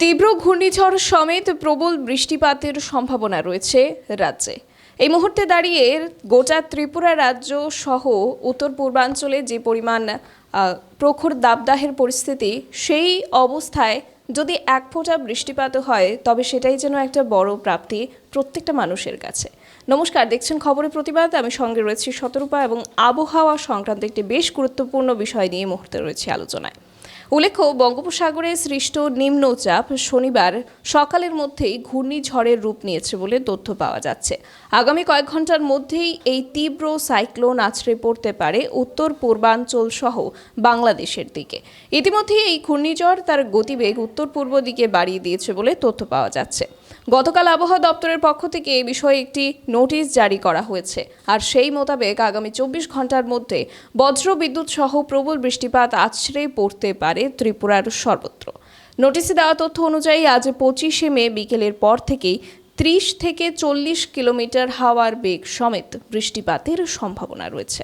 তীব্র ঘূর্ণিঝড় সমেত প্রবল বৃষ্টিপাতের সম্ভাবনা রয়েছে রাজ্যে। এই মুহূর্তে দাঁড়িয়ে গোটা ত্রিপুরা রাজ্য সহ উত্তর পূর্বাঞ্চলে যে পরিমাণ প্রখর দাবদাহের পরিস্থিতি, সেই অবস্থায় যদি এক ফোঁটা বৃষ্টিপাত হয়, তবে সেটাই যেন একটা বড় প্রাপ্তি প্রত্যেকটা মানুষের কাছে। নমস্কার, দেখছেন খবরের প্রতিবাদ। আমি সঙ্গে রয়েছি শতরূপা এবং আবহাওয়া সংক্রান্ত একটি বেশ গুরুত্বপূর্ণ বিষয় নিয়ে মুহূর্তে রয়েছে আলোচনায়। উল্লেখ্য, বঙ্গোপসাগরে সৃষ্ট নিম্নচাপ শনিবার সকালের মধ্যেই ঘূর্ণিঝড়ের রূপ নিয়েছে বলে তথ্য পাওয়া যাচ্ছে। আগামী কয়েক ঘণ্টার মধ্যেই এই তীব্র সাইক্লোন আছড়ে পড়তে পারে উত্তর, পূর্বাঞ্চল সহ বাংলাদেশের দিকে। ইতিমধ্যে এই ঘূর্ণিঝড় তার গতিবেগ উত্তর পূর্ব দিকে বাড়িয়ে দিয়েছে বলে তথ্য পাওয়া যাচ্ছে। গতকাল আবহাওয়া দপ্তরের পক্ষ থেকে এ বিষয়ে একটি নোটিশ জারি করা হয়েছে। আর সেই মোতাবেক আগামী চব্বিশ ঘণ্টার মধ্যে বজ্র বিদ্যুৎ সহ প্রবল বৃষ্টিপাত আছড়ে পড়তে পারে ত্রিপুরার সর্বত্র। নোটিশে দেওয়া তথ্য অনুযায়ী আজ পঁচিশে মে বিকেলের পর থেকেই ত্রিশ থেকে চল্লিশ কিলোমিটার হাওয়ার বেগ সমেত বৃষ্টিপাতের সম্ভাবনা রয়েছে।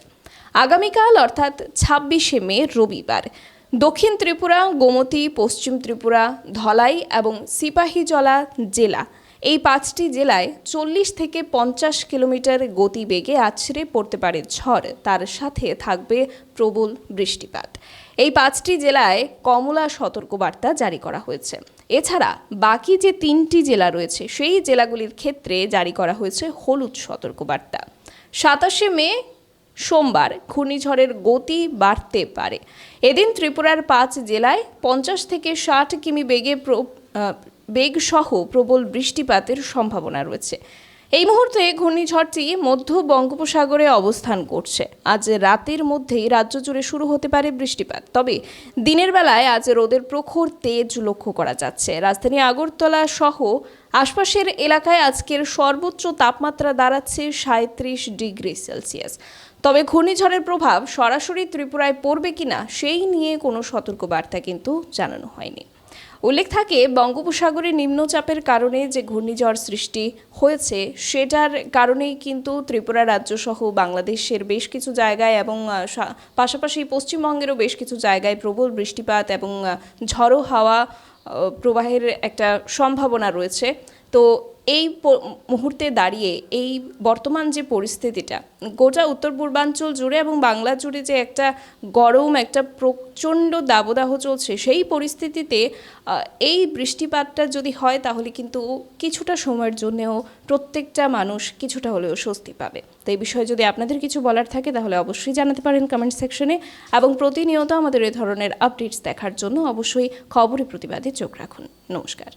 আগামীকাল অর্থাৎ ছাব্বিশে মে রবিবার দক্ষিণ ত্রিপুরা, গোমতী, পশ্চিম ত্রিপুরা, ধলাই এবং সিপাহীজলা জেলা। এই পাঁচটি জেলায় চল্লিশ থেকে পঞ্চাশ কিলোমিটার গতিবেগে আছড়ে পড়তে পারে ঝড়। তার সাথে থাকবে প্রবল বৃষ্টিপাত। এই পাঁচটি জেলায় কমলা সতর্কবার্তা জারি করা হয়েছে। এছাড়া বাকি যে তিনটি জেলা রয়েছে, সেই জেলাগুলির ক্ষেত্রে জারি করা হয়েছে হলুদ সতর্কবার্তা। সাতাশে মে সোমবার ঘূর্ণিঝড়ের গতি বাড়তে পারে। এদিন ত্রিপুরার পাঁচ জেলায় পঞ্চাশ থেকে ষাট কিমি বেগে বেগসহ প্রবল বৃষ্টিপাতের সম্ভাবনা রয়েছে। এই মুহূর্তে ঘূর্ণিঝড়টি মধ্য বঙ্গোপসাগরে অবস্থান করছে। আজ রাতের মধ্যেই রাজ্য জুড়ে শুরু হতে পারে বৃষ্টিপাত। তবে দিনের বেলায় আজ রোদের প্রখর তেজ লক্ষ্য করা যাচ্ছে। রাজধানী আগরতলা সহ আশপাশের এলাকায় আজকের সর্বোচ্চ তাপমাত্রা দাঁড়াচ্ছে সাঁত্রিশ ডিগ্রি সেলসিয়াস। তবে ঘূর্ণিঝড়ের প্রভাব সরাসরি ত্রিপুরায় পড়বে কিনা, সেই নিয়ে কোনো সতর্কবার্তা কিন্তু জানানো হয়নি। উল্লেখ থাকে বঙ্গোপসাগরে নিম্নচাপের কারণে যে ঘূর্ণিঝড় সৃষ্টি হয়েছে, সেটার কারণেই কিন্তু ত্রিপুরা রাজ্য সহ বাংলাদেশের বেশ কিছু জায়গায় এবং পাশাপাশি পশ্চিমবঙ্গেরও বেশ কিছু জায়গায় প্রবল বৃষ্টিপাত এবং ঝড়ো হাওয়া প্রবাহের একটা সম্ভাবনা রয়েছে। তো এই মুহূর্তে দাঁড়িয়ে, এই বর্তমান যে পরিস্থিতিটা, গোটা উত্তর পূর্বাঞ্চল জুড়ে এবং বাংলা জুড়ে যে একটা গরম, একটা প্রচণ্ড দাবদাহ চলছে, সেই পরিস্থিতিতে এই বৃষ্টিপাতটা যদি হয় তাহলে কিন্তু কিছুটা সময়ের জন্যেও প্রত্যেকটা মানুষ কিছুটা হলেও স্বস্তি পাবে। তো এই বিষয়ে যদি আপনাদের কিছু বলার থাকে তাহলে অবশ্যই জানাতে পারেন কমেন্ট সেকশনে এবং প্রতিনিয়ত আমাদের এ ধরনের আপডেটস দেখার জন্য অবশ্যই খবরের প্রতিবাদে চোখ রাখুন। নমস্কার।